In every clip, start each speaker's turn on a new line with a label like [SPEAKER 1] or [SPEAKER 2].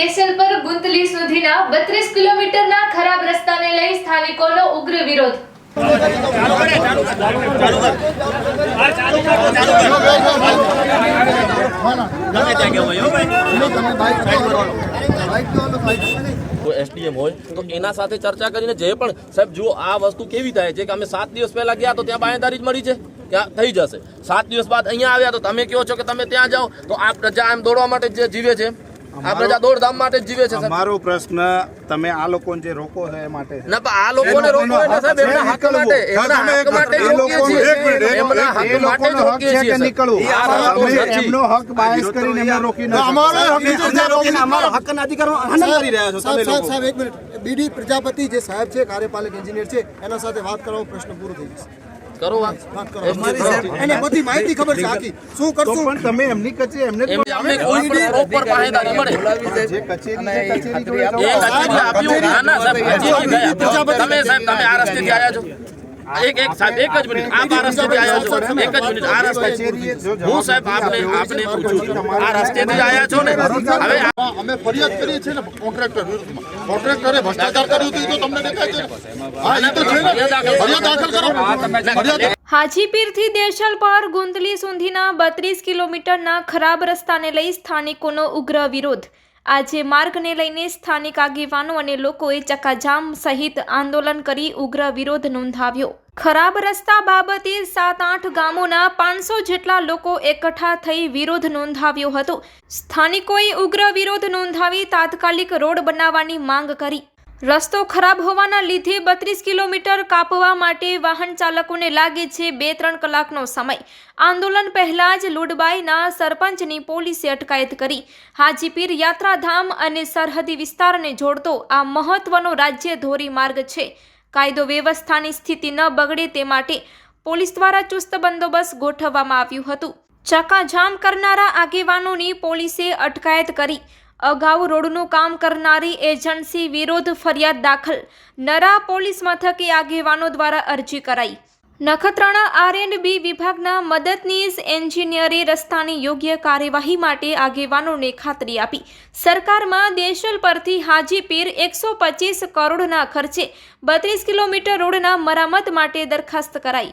[SPEAKER 1] દેસલ પર ગુંતલી સુધીના બત્રીસ કિલોમીટરના ખરાબ રસ્તાને લઈ સ્થાનિકોનો ઉગ્ર વિરોધ.
[SPEAKER 2] એસડીએમ હોય, તો એના સાથે ચર્ચા કરીને જે પણ, સાહેબ, જુઓ, આ વસ્તુ કેવી થાય છે કે અમે સાત દિવસ પહેલા ગયા તો ત્યાં બાંયદારી જ મળી છે ત્યાં થઈ જશે. સાત દિવસ બાદ અહીંયા આવ્યા તો તમે કહો છો કે તમે ત્યાં જાઓ, તો આ પ્રજા એમ દોડવા માટે જીવે છે. આ પ્રજા દોડધામ માટે જીવે છે
[SPEAKER 3] મારો પ્રશ્ન તમે આ લોકોને જે રોકો છે એ માટે
[SPEAKER 2] ના પણ આ લોકોને એટલે સાહેબ એમના
[SPEAKER 3] હક
[SPEAKER 2] હક માટે એમના હક માટે રોકીએ છીએ
[SPEAKER 3] એક મિનિટ, એક
[SPEAKER 2] એમના. હક માટે
[SPEAKER 3] હક
[SPEAKER 2] રોકીએ
[SPEAKER 3] છે
[SPEAKER 2] છીએ
[SPEAKER 3] કે
[SPEAKER 2] સાહેબ.
[SPEAKER 3] નીકળવું.
[SPEAKER 2] એ આ વસ્તુ
[SPEAKER 3] અમે
[SPEAKER 2] નથી.
[SPEAKER 3] એમનો હક બાયસ કરીને અમે રોકી ન શકીએ.
[SPEAKER 4] સાહેબ સાહેબ સાહેબ એક મિનિટ બીડી પ્રજાપતિ જે સાહેબ છે કાર્યપાલક એન્જિનિયર છે એના સાથે વાત કરવાનો પ્રશ્ન પૂરો થઈ જશે
[SPEAKER 2] કરો
[SPEAKER 4] એને બધી માહિતી ખબર છે આખી. શું કરશું?
[SPEAKER 3] પણ તમે એમની કચેરી એમને
[SPEAKER 2] અમને કોઈ પણ પ્રોપર પાહેદારી મળે
[SPEAKER 3] જે કચેરી કચેરી જોડે
[SPEAKER 2] એ કચેરી આપ્યું. ના ના સાહેબ તમે સાહેબ તમે આ રસ્તેથી આવ્યા છો. એક એક સાહેબ એક જ મિનિટ આપ આ રસ્તેથી આવ્યા છો એક જ મિનિટ આ રસ્તે હું સાહેબ આપને આપને પૂછું છું આ રસ્તેથી આવ્યા છો ને હવે
[SPEAKER 5] અમે ફરિયાદ કરીએ છીએ ને કોન્ટ્રાક્ટર વિરુદ્ધમાં કોન્ટ્રાક્ટરે ભ્રષ્ટાચાર કર્યું હતું તો તમને દેખાય છે હા એ તો છે ને ફરિયાદ દાખલ કરો ફરિયાદ
[SPEAKER 1] હાજીપીરથી દેશલ પર ગુંદલી સુધીના બત્રીસ કિલોમીટરના ખરાબ રસ્તાને લઈ સ્થાનિકોનો ઉગ્ર વિરોધ. આજે માર્ગને લઈને સ્થાનિક આગેવાનો અને લોકોએ ચક્કાજામ સહિત આંદોલન કરી ઉગ્ર વિરોધ નોંધાવ્યો. ખરાબ રસ્તા બાબતે સાત આઠ ગામોના પાંચસો જેટલા લોકો એકઠા થઈ વિરોધ નોંધાવ્યો હતો. સ્થાનિકોએ ઉગ્ર વિરોધ નોંધાવી તાત્કાલિક રોડ બનાવવાની માંગ કરી. રસ્તો ખરાબ હોવાના લીધે બત્રીસ કિલોમીટર કાપવા માટે વાહન ચાલકોને લાગે છે બે ત્રણ કલાકનો સમય. આંદોલન પહેલા જ લુડબાઈના સરપંચની પોલીસે અટકાયત કરી. હાજીપીર યાત્રાધામ અને સરહદી વિસ્તારને જોડતો આ મહત્વનો રાજ્ય ધોરી માર્ગ છે. કાયદો વ્યવસ્થાની સ્થિતિ ન બગડે તે માટે પોલીસ દ્વારા ચુસ્ત બંદોબસ્ત ગોઠવવામાં આવ્યું હતું. ચકાજામ કરનારા આગેવાનોની પોલીસે અટકાયત કરી. અગાઉ રોડનું કામ કરનારી એજન્સી વિરોધ ફરિયાદ દાખલ. નરા પોલીસ મથકે આગેવાનો દ્વારા અરજી કરાઈ. નખત્રાણા આર એન્ડ બી વિભાગના મદદનીશ એન્જિનિયરે રસ્તાની યોગ્ય કાર્યવાહી માટે આગેવાનોને ખાતરી આપી. સરકારમાં દેશલ પરથી હાજીપીર એકસો પચીસ કરોડના ખર્ચે બત્રીસ કિલોમીટર રોડના મરામત માટે દરખાસ્ત કરાઈ.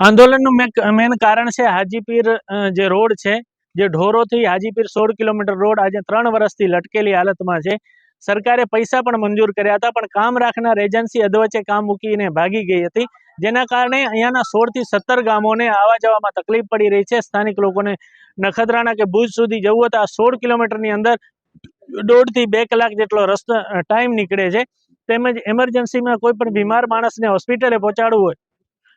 [SPEAKER 6] આંદોલનનું મેન કારણ છે હાજીપીર જે રોડ છે, જે ઢોરોથી હાજીપીર સોળ કિલોમીટર રોડ આજે ત્રણ વર્ષથી લટકેલી હાલતમાં છે. સરકારે પૈસા પણ મંજૂર કર્યા હતા, પણ કામ રાખનાર એજન્સી અધવચ્ચે કામ મૂકીને ભાગી ગઈ હતી. જેના કારણે અહીંયાના સોળથી સત્તર ગામોને આવવા જવામાં તકલીફ પડી રહી છે. સ્થાનિક લોકોને નખત્રાણા કે ભુજ સુધી જવું હતું આ સોળ કિલોમીટરની અંદર દોઢથી બે કલાક જેટલો રસ્તો ટાઈમ નીકળે છે. તેમજ એમરજન્સીમાં કોઈ પણ બીમાર માણસને હોસ્પિટલે પહોંચાડવું હોય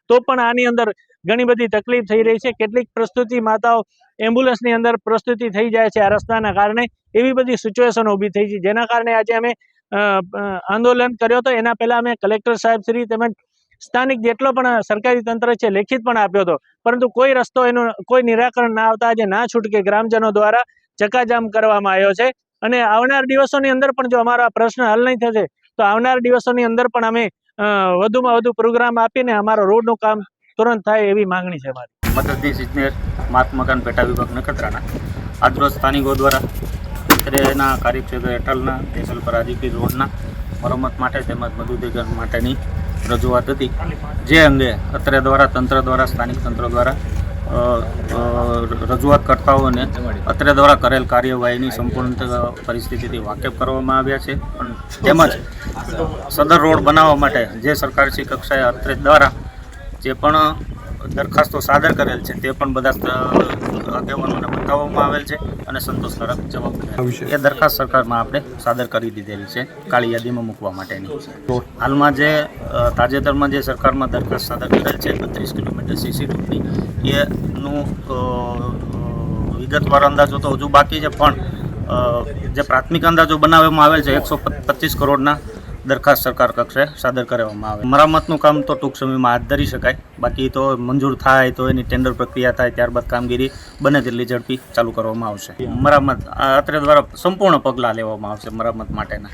[SPEAKER 6] તો પણ આની અંદર ઘણી બધી તકલીફ થઈ રહી છે. કેટલીક પ્રસ્તુતિ માતાઓ એમ્બ્યુલન્સની અંદર પ્રસ્તુતિ થઈ જાય છે આ રસ્તાના કારણે. એવી બધી સિચ્યુએશન ઊભી થઈ છે. જેના કારણે આજે અમે આંદોલન કર્યો હતો. એના પહેલા અમે કલેક્ટર સાહેબ શ્રી તેમજ સ્થાનિક જેટલો પણ સરકારી તંત્ર છે, લેખિત પણ આપ્યો હતો. પરંતુ કોઈ રસ્તો એનું, કોઈ નિરાકરણ ના આવતા આજે ના છૂટકે ગ્રામજનો દ્વારા ચકાજામ કરવામાં આવ્યો છે. અને આવનાર દિવસોની અંદર પણ જો અમારો પ્રશ્ન હલ નહીં થશે, તો આવનાર દિવસોની અંદર પણ અમે વધુમાં વધુ પ્રોગ્રામ આપીને અમારો રોડનું કામ તુરંત થાય એવી માંગણી છે મારી.
[SPEAKER 7] મદદનીશ ઇજનેર માર્ગ મકાન પેટા વિભાગ નખત્રાણા, આજરોજ સ્થાનિકો દ્વારા અત્રેના કાર્યક્ષેત્ર હેઠળના દેસલ પર રોડના મરમ્મત માટે તેમજ મજૂરીકરણ માટેની રજૂઆત હતી. જે અંગે અત્રે દ્વારા તંત્ર દ્વારા, સ્થાનિક તંત્ર દ્વારા અ, અ, રજૂઆત કરતાઓને અત્રે દ્વારા કરેલ કાર્યવાહીની સંપૂર્ણ પરિસ્થિતિથી વાકેફ કરવામાં આવ્યા છે. પણ તેમજ સદર રોડ બનાવવા માટે જે સરકારશ્રી કક્ષાએ અત્રે દ્વારા જે પણ દરખાસ્તો સાદર કરેલ છે તે પણ બધા આગેવાનોને બતાવવામાં આવેલ છે અને સંતોષકારક જવાબ. એ દરખાસ્ત સરકારમાં આપણે સાદર કરી દીધેલી છે કાળી યાદીમાં મૂકવા માટેની. હાલમાં જે તાજેતરમાં જે સરકારમાં દરખાસ્ત સાદર કરેલ છે બત્રીસ કિલોમીટર સીસી રોડની એનું વિગતવાર અંદાજો તો હજુ બાકી છે, પણ જે પ્રાથમિક અંદાજો બનાવવામાં આવેલ છે, એકસો પચીસ કરોડના દરખાસ્ત સરકાર કક્ષે સાદર કરવામાં આવે. મરામતનું કામ તો ટૂંક સમયમાં હાથ ધરી શકાય. બાકી તો મંજૂર થાય તો એની ટેન્ડર પ્રક્રિયા થાય, ત્યારબાદ કામગીરી બને તેટલી ઝડપી ચાલુ કરવામાં આવશે. મરામત અત્રે દ્વારા સંપૂર્ણ પગલાં લેવામાં આવશે મરામત માટેના.